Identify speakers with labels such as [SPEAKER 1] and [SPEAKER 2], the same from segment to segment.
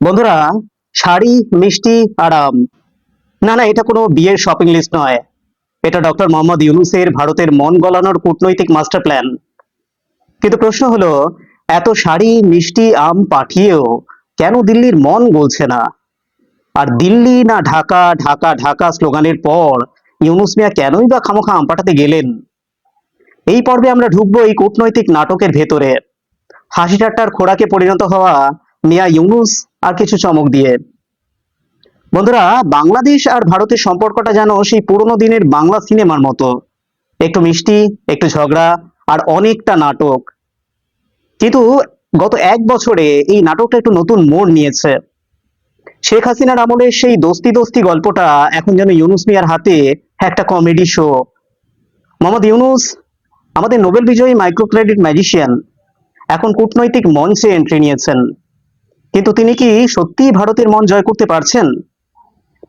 [SPEAKER 1] বন্ধুরা, শাড়ি, মিষ্টি আরাম না না, এটা কোনো বিয়ের শপিং লিস্ট নয়। এটা ডক্টর মোহাম্মদ ইউনুসের ভারতের মন গলানোর কূটনৈতিক মাস্টার প্ল্যান কিন্তু প্রশ্ন হলো, এত শাড়ি, মিষ্টি, আম পাঠিয়েও কেন দিল্লির মন গলছে না? আর দিল্লি না ঢাকা ঢাকা ঢাকা স্লোগানের পর ইউনুস মিয়া কেনই বা খামোখা আম পাঠাতে গেলেন? এই পর্বে আমরা ঢুকবো এই কূটনৈতিক নাটকের ভেতরে। হাসি ঠাট্টার খোরাকে পরিণত হওয়া মিয়া ইউনুস আর কিছু চমক দিয়ে। বন্ধুরা, বাংলাদেশ আর ভারতের সম্পর্কটা যেন সেই পুরোনো দিনের বাংলা সিনেমার মতো। একটু মিষ্টি, একটু ঝগড়া আর অনেকটা নাটক। কিন্তু গত এক বছরে এই নাটকটা একটু নতুন মোড় নিয়েছে। শেখ হাসিনার আমলের সেই দোস্তি দোস্তি গল্পটা এখন যেন ইউনুস মিয়ার হাতে একটা কমেডি শো। মোহাম্মদ ইউনুস, আমাদের নোবেল বিজয়ী মাইক্রো ক্রেডিট ম্যাজিশিয়ান, এখন কূটনৈতিক মঞ্চে এন্ট্রি নিয়েছেন। কিন্তু তিনি কি সত্যিই ভারতের মন জয় করতে পারছেন?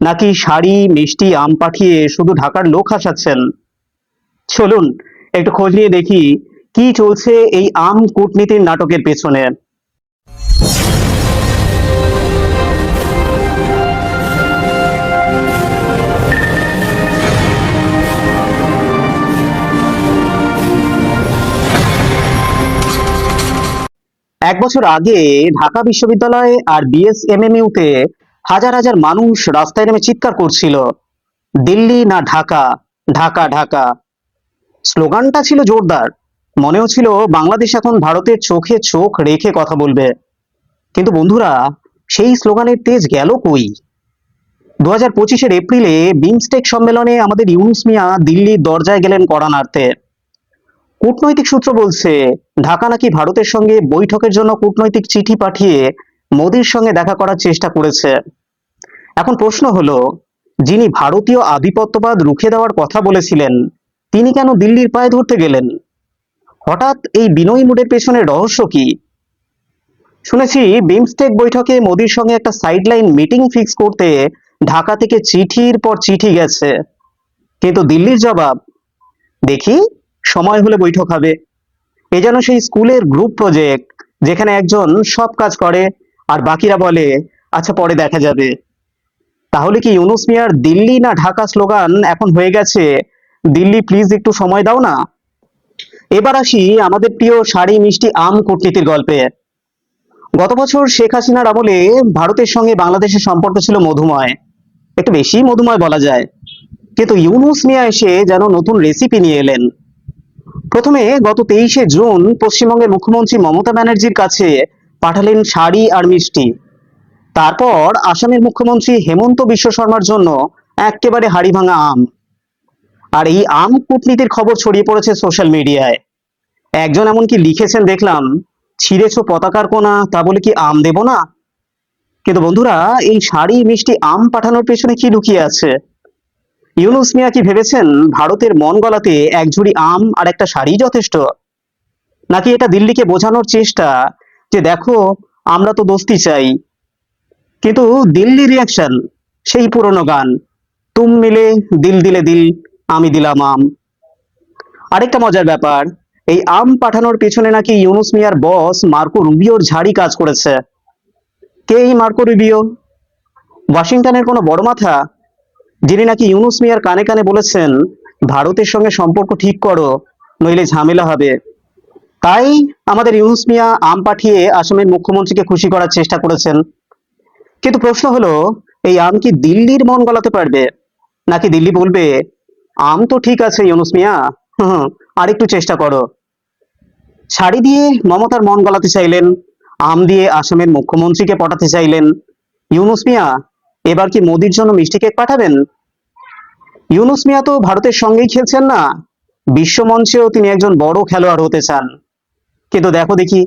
[SPEAKER 1] নাকি শাড়ি, মিষ্টি, আম পাঠিয়ে শুধু ঢাকার লোক হাসাচ্ছেন? চলুন, একটু খোঁজ নিয়ে দেখি কি চলছে এই আম কূটনীতির নাটকের পেছনে। এক বছর আগে ঢাকা বিশ্ববিদ্যালয়ে আর বিএসএমএমইউ তে হাজার হাজার মানুষ রাস্তায় নেমে চিৎকার করছিল, দিল্লি না ঢাকা ঢাকা ঢাকা। স্লোগানটা ছিল জোরদার, মনেও ছিল বাংলাদেশ এখন ভারতের চোখে চোখ রেখে কথা বলবে। কিন্তু বন্ধুরা, সেই স্লোগানের তেজ গেল কই? দু হাজার পঁচিশের এপ্রিলে বিমস্টেক সম্মেলনে আমাদের ইউনুস মিয়া দিল্লির দরজায় গেলেন কড়া নাড়তে। কূটনৈতিক সূত্র বলছে, ঢাকা নাকি ভারতের সঙ্গে বৈঠকের জন্য কূটনৈতিক চিঠি পাঠিয়ে মোদির সঙ্গে দেখা করার চেষ্টা করেছে। এখন প্রশ্ন হলো, যিনি ভারতীয় আধিপত্যবাদ রুখে দেওয়ার কথা বলেছিলেন, তিনি কেন দিল্লির পায়ে ধরতে গেলেন? হঠাৎ এই বিনয়ী মুডের পেছনে রহস্য কি? শুনেছি, বিমস্টেক বৈঠকে মোদির সঙ্গে একটা সাইডলাইন মিটিং ফিক্স করতে ঢাকা থেকে চিঠির পর চিঠি গেছে। কিন্তু দিল্লির জবাব, দেখি সময় হলে বৈঠক হবে। এ যেন সেই স্কুলের গ্রুপ প্রজেক্ট যেখানে একজন সব কাজ করে আর বাকিরা বলে আচ্ছা পরে দেখা যাবে। তাহলে কি ইউনুস মিয়ার দিল্লি না ঢাকা স্লোগান এখন হয়ে গেছে, দিল্লি প্লিজ একটু সময় দাও না? এবার আসি আমাদের প্রিয় শাড়ি মিষ্টি আম কূটনীতির গল্পে। গত বছর শেখ হাসিনার আমলে ভারতের সঙ্গে বাংলাদেশের সম্পর্ক ছিল মধুময়। একটু বেশি মধুময় বলা যায়। কিন্তু ইউনুস মিয়া এসে যেন নতুন রেসিপি নিয়ে এলেন। প্রথমে গত তেইশে জুন পশ্চিমবঙ্গের মুখ্যমন্ত্রী মমতা ব্যানার্জির কাছে পাঠালেন শাড়ি আর মিষ্টি। তারপর আসামের মুখ্যমন্ত্রী হেমন্ত বিশ্ব শর্মার জন্য একেবারে হাড়ি ভাঙা আম। আর এই আম কূটনীতির খবর ছড়িয়ে পড়েছে সোশ্যাল মিডিয়ায়। একজন এমনকি লিখেছেন, দেখলাম ছিঁড়েছো পতাকার কোনা তা বলে কি আম দেব না? কিন্তু বন্ধুরা, এই শাড়ি, মিষ্টি, আম পাঠানোর পেছনে কি লুকিয়ে আছে? ইউনুস মিয়া কি ভেবেছেন ভারতের মন গলাতে এক ঝুড়ি আম আর একটা শাড়ি যথেষ্ট? নাকি এটা দিল্লিকে বোঝানোর চেষ্টা যে দেখো, আমরা তো দোস্তি চাই। কিন্তু দিল্লি রিয়াকশন সেই পুরনো গান। তুম মিলে দিল দিলে দিল, আমি দিলাম আম। আরেকটা মজার ব্যাপার, এই আম পাঠানোর পেছনে নাকি ইউনুস মিয়ার বস মার্কো রুবিওর ঝাড়ি কাজ করেছে। কে এই মার্কো রুবিও? ওয়াশিংটনের কোনো বড় মাথা? যিনি নাকি ইউনুস মিয়ার কানে কানে বলেছেন, ভারতের সঙ্গে সম্পর্ক ঠিক করো, নইলে ঝামেলা হবে। তাই আমাদের ইউনুস মিয়া আম পাঠিয়ে আসামের মুখ্যমন্ত্রীকে খুশি করার চেষ্টা করেছেন। কিন্তু প্রশ্ন হলো, এই আম কি দিল্লির মন গলাতে পারবে? নাকি দিল্লি বলবে, আম তো ঠিক আছে ইউনুস মিয়া, হুম আরেকটু চেষ্টা করো। শাড়ি দিয়ে মমতার মন গলাতে চাইলেন, আম দিয়ে আসামের মুখ্যমন্ত্রীকে পটাতে চাইলেন। ইউনুস মিয়া এবার কি মোদির জন্য মিষ্টি কেক পাঠাবেন? ইউনুস মিয়া তো ভারতের সঙ্গেই খেলছেন না। বিশ্ব মঞ্চেও তিনি একজন বড় খেলোয়াড় হতে চান। কিন্তু দেখো দেখি,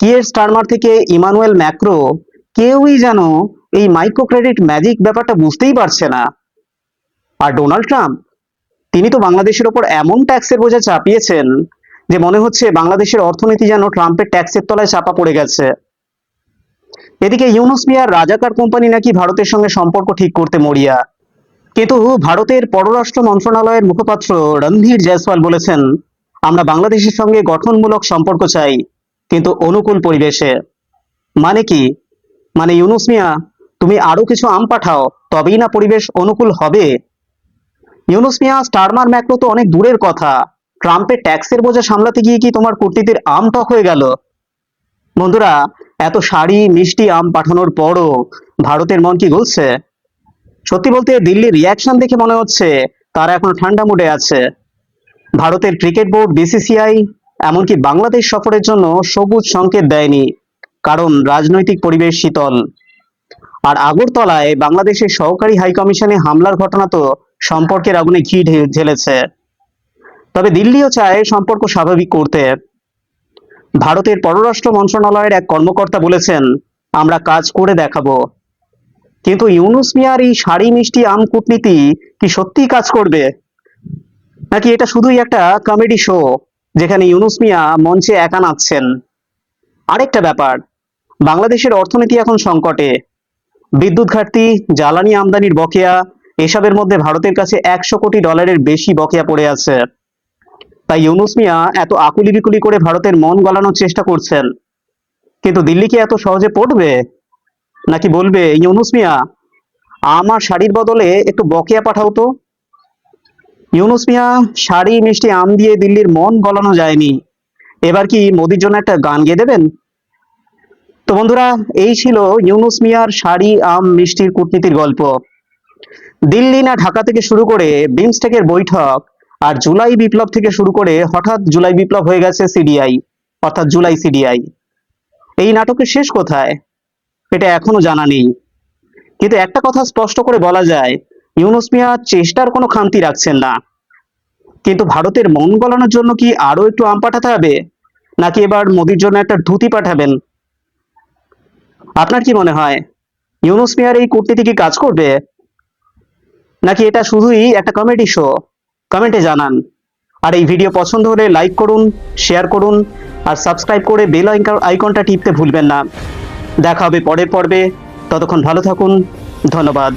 [SPEAKER 1] কিয়ের স্টারমার থেকে ইমানুয়েল ম্যাক্রো কেউই যেন এই মাইক্রো ক্রেডিট ম্যাজিক ব্যাপারটা বুঝতেই পারছে না। আর ডোনাল্ড ট্রাম্প, তিনি তো বাংলাদেশের ওপর এমন ট্যাক্সের বোঝা চাপিয়েছেন যে মনে হচ্ছে বাংলাদেশের অর্থনীতি যেন ট্রাম্পের ট্যাক্সের তলায় চাপা পড়ে গেছে। এদিকে ইউনুস মিয়ার রাজাকার কোম্পানি নাকি ভারতের সঙ্গে সম্পর্ক ঠিক করতে মরিয়া। কিন্তু ভারতের পররাষ্ট্র মন্ত্রণালয়ের মুখপাত্র রণধীর জয়সওয়াল বলেছেন, আমরা বাংলাদেশের সঙ্গে গঠনমূলক সম্পর্ক চাই, কিন্তু অনুকূল পরিবেশে। মানে কি? মানে ইউনুস মিয়া, তুমি আরও কিছু আম পাঠাও, তবেই না পরিবেশ অনুকূল হবে? ইউনুস মিয়া স্টারমার ম্যাক্রো তো অনেক দূরের কথা। ট্রাম্পের ট্যাক্সের বোঝা সামলাতে গিয়ে কি তোমার কূটনীতির আম টক হয়ে গেল? বন্ধুরা এত শাড়ি মিষ্টি আম পাঠানোর পরও ভারতের মন কি গলছে সত্যি বলতে দিল্লির রিয়াকশন দেখে মনে হচ্ছে তারা এখন ঠান্ডা মুডে আছে। ভারতের ক্রিকেট বোর্ড বিসিসিআই এমনকি বাংলাদেশ সফরের জন্য সবুজ সংকেত দেয়নি, কারণ রাজনৈতিক পরিবেশ শীতল। আর আগরতলায় বাংলাদেশের সহকারী হাইকমিশনে হামলার ঘটনা তো সম্পর্কের আগুনে ঘি ঢেলেছে। তবে দিল্লিও চায় সম্পর্ক স্বাভাবিক করতে। ভারতের পররাষ্ট্র মন্ত্রণালয়ের এক কর্মকর্তা বলেছেন, আমরা কাজ করে দেখাবো। কিন্তু ইউনুস মিয়ার এই শাড়ি মিষ্টি আম কূটনীতি কি সত্যিই কাজ করবে? নাকি এটা শুধুই একটা কমেডি শো যেখানে ইউনুস মিয়া মঞ্চে একা নাচছেন? আরেকটা ব্যাপার, বাংলাদেশের অর্থনীতি এখন সংকটে। বিদ্যুৎ ঘাটতি, জ্বালানি আমদানির বকেয়া, এসবের মধ্যে ভারতের কাছে একশো কোটি ডলারের বেশি বকেয়া পড়ে আছে। তাই ইউনুস মিয়া এত আকুলি বিকুলি করে ভারতের মন গলানোর চেষ্টা করছেন। কিন্তু দিল্লি কি এত সহজে পড়বে? নাকি বলবে, ইউনুস মিয়া, আমার শাড়ির বদলে একটু বকেয়া পাঠাও তো। ইউনুস মিয়া, শাড়ি মিষ্টি আম দিয়ে দিল্লির মন গলানো যায়নি। এবার কি মোদির জন্য একটা গান গেয়ে দেবেন? তো বন্ধুরা, এই ছিল ইউনুস মিয়ার শাড়ি, আম, মিষ্টির কূটনীতির গল্প। দিল্লি না ঢাকা থেকে শুরু করে বিমস্টেকের বৈঠক আর জুলাই বিপ্লব থেকে শুরু করে হঠাৎ জুলাই বিপ্লব হয়ে গেছে সিডিআই, অর্থাৎ জুলাই সিডিআই। এই নাটকের শেষ কোথায়? এটা এখনও জানা নেই। কিন্তু একটা কথা স্পষ্ট করে বলা যায়, ইউনুস মিয়া চেষ্টার কোনো খামতি রাখছেন না। কিন্তু ভারতের মন গলানোর জন্য কি আরও একটু আম পাঠাতে হবে? নাকি এবার মোদির জন্য একটা ধুতি পাঠাবেন? আপনার কি মনে হয়, ইউনুস মিয়ার এই কূটনীতি কি কাজ করবে? নাকি এটা শুধুই একটা কমেডি শো? কমেন্টে জানান। আর এই ভিডিও পছন্দ হলে লাইক করুন শেয়ার করুন, আর সাবস্ক্রাইব করে বেল আইকনটা টিপতে ভুলবেন না। দেখা হবে পরের পর্বে। ততক্ষণ ভালো থাকুন। ধন্যবাদ।